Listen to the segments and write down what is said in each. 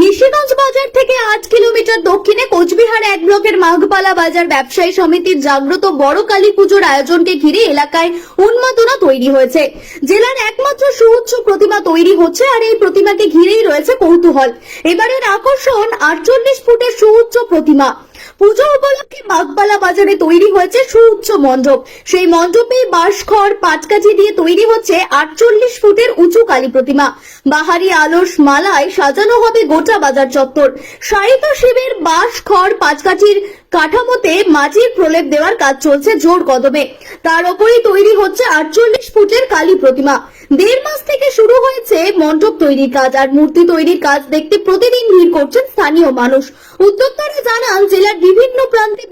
নিশিগঞ্জ বাজার থেকে আট কিলোমিটার দক্ষিণে কোচবিহার এক ব্লকের মাঘপালা বাজার ব্যবসায়ী সমিতির জাগ্রত বড় কালী পুজোর আয়োজনকে ঘিরে এলাকায় উন্মাদনা তৈরি হয়েছে। জেলার একমাত্র সুউচ্চ প্রতিমা তৈরি হচ্ছে আর এই প্রতিমাকে ঘিরেই রয়েছে কৌতূহল। এবারের আকর্ষণ আটচল্লিশ ফুটের সুউচ্চ প্রতিমা। পুজো উপলক্ষে বাগবালা বাজারে তৈরি হয়েছে সুউচ্চ মণ্ডপ। সেই মণ্ডপে বাঁশখড় পাটকাঠি দিয়ে তৈরি হচ্ছে আটচল্লিশ ফুটের উঁচু কালী প্রতিমা। বাহারি আলোস মালায় সাজানো হবে গোটা বাজার চত্বর। সাহিত্য শিবের বাঁশ খড় পাঁচকাঠির কাঠামোতে মাটির প্রলেপ দেওয়ার কাজ চলছে জোর কদমে। তার ওপরই তৈরি হচ্ছে আটচল্লিশ ফুটের কালী প্রতিমা। দেড় মাস থেকে শুরু হয়েছে মণ্ডপ তৈরির কাজ, আর মূর্তি তৈরির কাজ দেখতে প্রতিদিন ভিড় করছেন স্থানীয় মানুষ। উদ্যোক্তারা জানান, জেলার বিভিন্ন প্রান্তে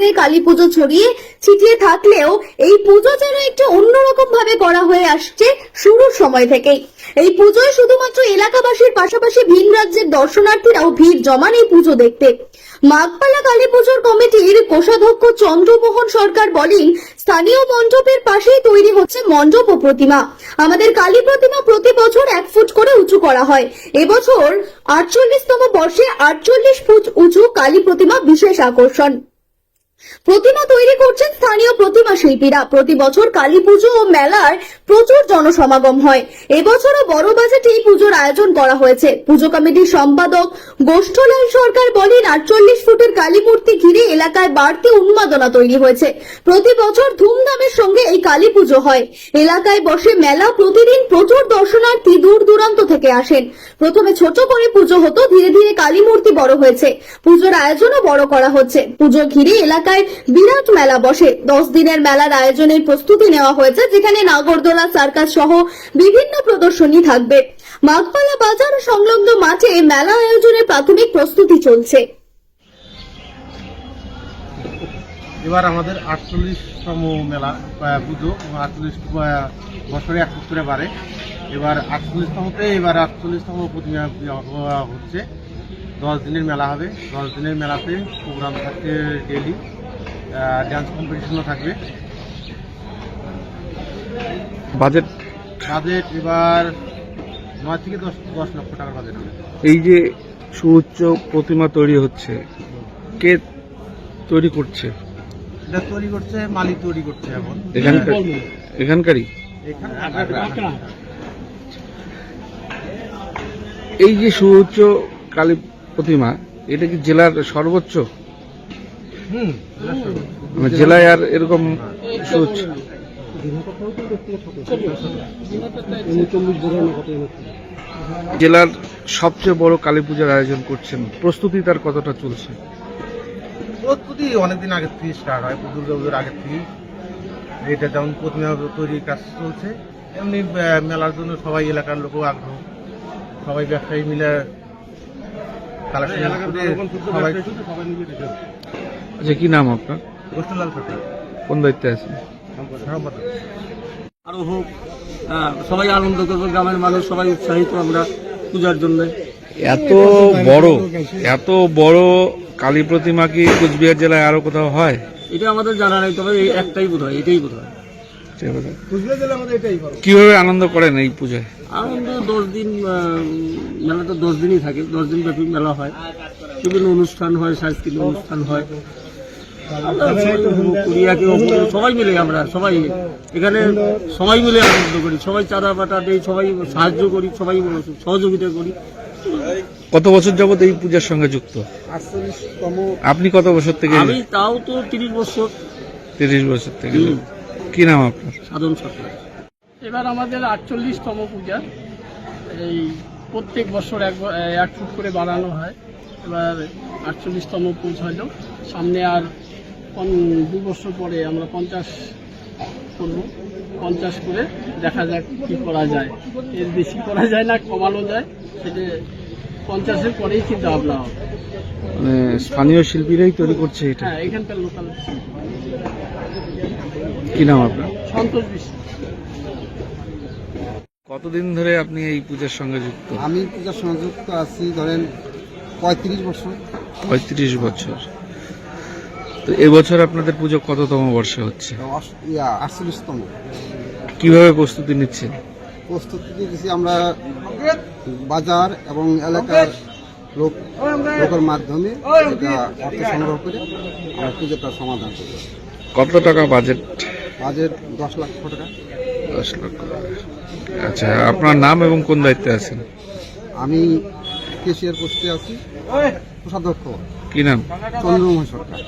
ধরনের কালী পুজো ছড়িয়ে ছিটিয়ে থাকলেও এই পুজো যেন একটু অন্যরকম ভাবে করা হয়ে আসছে শুরুর সময় থেকেই। এই পুজোয় শুধুমাত্র এলাকাবাসীর পাশাপাশি ভিন রাজ্যের দর্শনার্থীরাও ভিড় জমান এই পুজো দেখতে। মাঘপালা কালী পুজোর কমিটির কোষাধ্যক্ষ চন্দ্রমোহন সরকার বলেন, স্থানীয় মণ্ডপের পাশেই তৈরি হচ্ছে মণ্ডপ ও প্রতিমা। আমাদের কালী প্রতিমা প্রতি বছর এক ফুট করে উঁচু করা হয়। এবছর আটচল্লিশতম বর্ষে আটচল্লিশ ফুট উঁচু কালী প্রতিমা বিশেষ আকর্ষণ। প্রতিমা তৈরি করছেন স্থানীয় প্রতিমা শিল্পীরা। প্রতি বছর কালী পুজো ও মেলার প্রচুর জনসমাগম হয়। এবছরও বড় বাজেটে এই পুজোর আয়োজন করা হয়েছে। পুজো কমিটির সম্পাদক গোষ্ঠলাল সরকার বলেন, আটচল্লিশ ফুটের কালী মূর্তি ঘিরে এলাকায় বাড়তি উন্মাদনা তৈরি হয়েছে। প্রতি বছর ধুমধামের সঙ্গে এই কালী পুজো হয়। এলাকায় বসে মেলা প্রতিদিন প্রচুর দর্শনার্থী দূর দূরান্ত থেকে আসেন। প্রথমে ছোট করে পুজো হতো, ধীরে ধীরে কালী মূর্তি বড় হয়েছে। পুজোর আয়োজনও বড় করা হচ্ছে। পুজো ঘিরে এলাকায় বিরাট মেলা বসে। দশ দিনের মেলার আয়োজনের প্রস্তুতি নেওয়া হয়েছে, যেখানে নাগরদোলা সার্কাস সহ বিভিন্ন প্রদর্শনী থাকবে। মাঘপালা বাজার সংলগ্ন মাঠে মেলা আয়োজনের প্রাথমিক প্রস্তুতি চলছে। এবার আমাদের আটচল্লিশতম মেলা পুজো আটচল্লিশ বছরে এক ফুট করে বাড়ে। এবার আটচল্লিশতমতে, এবার আটচল্লিশতম প্রতিমা হচ্ছে। দশ দিনের মেলা হবে। দশ দিনের মেলাতে প্রোগ্রাম থাকছে ডেলি ড্যান্স কম্পিটিশনও থাকবে। বাজেট? বাজেট এবার নয় থেকে দশ দশ লক্ষ টাকার বাজেট হবে। এই যে সুউচ্চ প্রতিমা তৈরি হচ্ছে কে তৈরি করছে? এটা তৈরি করছে মালিক তৈরি করছে এখন। এখানকার এখানকারই? এই যে সুউচ্চ কালী প্রতিমা এটা কি জেলার সর্বোচ্চ? জেলায় আর এরকম জেলার সবচেয়ে বড় কালী পূজার আয়োজন করছেন। প্রস্তুতি তার কতটা চলছে? প্রস্তুতি অনেকদিন আগের থেকে স্টার্ট হয়। দুর্গা পুজোর আগের থেকেই। এটা যেমন প্রতিমা তৈরির কাজ চলছে এমনি মেলার জন্য সবাই এলাকার লোকও আগ্রহ। সবাই ব্যবসায়ী মিলে কালেকশন সবাই আচ্ছা কি নাম আপনার? গোষ্ঠীলাল সরকার কোন দায়িত্বে আছেন? সম্পাদক আরও হোক হ্যাঁ, সবাই আনন্দ করবে গ্রামের মানুষ সবাই উৎসাহিত আমরা পূজার জন্য। এত বড় এত বড় কালী প্রতিমা কি কোচবিহার জেলায় আরও কোথাও হয়? এটা আমাদের জানা নেই তবে এই একটাই বোধ হয় এটাই বোধ হয় কীভাবে আনন্দ করেন এই পূজায়? আনন্দ দশ দিন মেলা তো দশ দিনই থাকে দশ দিন ব্যাপী মেলা হয়। বিভিন্ন অনুষ্ঠান হয় সাংস্কৃতিক অনুষ্ঠান হয়। আমরা সবাই উপভোগ করি একে অপরের সবাই মিলে আমরা সবাই এখানে সবাই মিলে আনন্দ করি সবাই চাঁদা পাটা দিই সবাই সাহায্য করি সবাই সহযোগিতা করি। কত বছর যাবত এই পূজার সঙ্গে যুক্ত? আপনি কত বছর থেকে আমি তাও তো তিরিশ বছর। তিরিশ বছর থেকে। কি নাম আপনার? সাধন সরকার। এবার আমাদের আটচল্লিশতম পূজা। এই প্রত্যেক বছর এক এক ফুট করে বাড়ানো হয়। এবার আটচল্লিশতম পূজা হলো। সামনে আর দু বছর পরে আমরা পঞ্চাশ করব। পঞ্চাশ করে দেখা যাক কি করা যায়। এর বেশি করা যায় না কমানো যায়। সেটা পঞ্চাশের পরেই চিন্তা ভাবনা হবে। মানে স্থানীয় শিল্পীরাই তৈরি করছে এটা। হ্যাঁ এখানকার লোকাল কি নাম আপনার? সন্তোষ বিশ্বাস। কতদিন ধরে আপনি এই পূজার সঙ্গে যুক্ত? আমি পূজার সঙ্গে যুক্ত আছি ধরেন পঁয়ত্রিশ বছর। পঁয়ত্রিশ বছর। তো এবছর আপনাদের পুজো কততম বর্ষে হচ্ছে? আটচল্লিশতম। কীভাবে প্রস্তুতি নিচ্ছেন? প্রস্তুতি নিয়েছি আমরা বাজার এবং এলাকার লোক লোকের মাধ্যমে অর্থ সংগ্রহ করে আমরা পুজোটা সমাধান করব কত টাকা বাজেট? বাজেট দশ লক্ষ টাকা। দশ লক্ষ আচ্ছা আপনার নাম এবং কোন দায়িত্বে আছেন? আমি কেশিয়ার পোস্টে আছি। কোষাধ্যক্ষ। কি নাম? চন্দ্রমোহন সরকার।